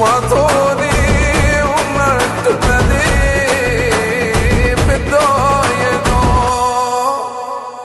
我走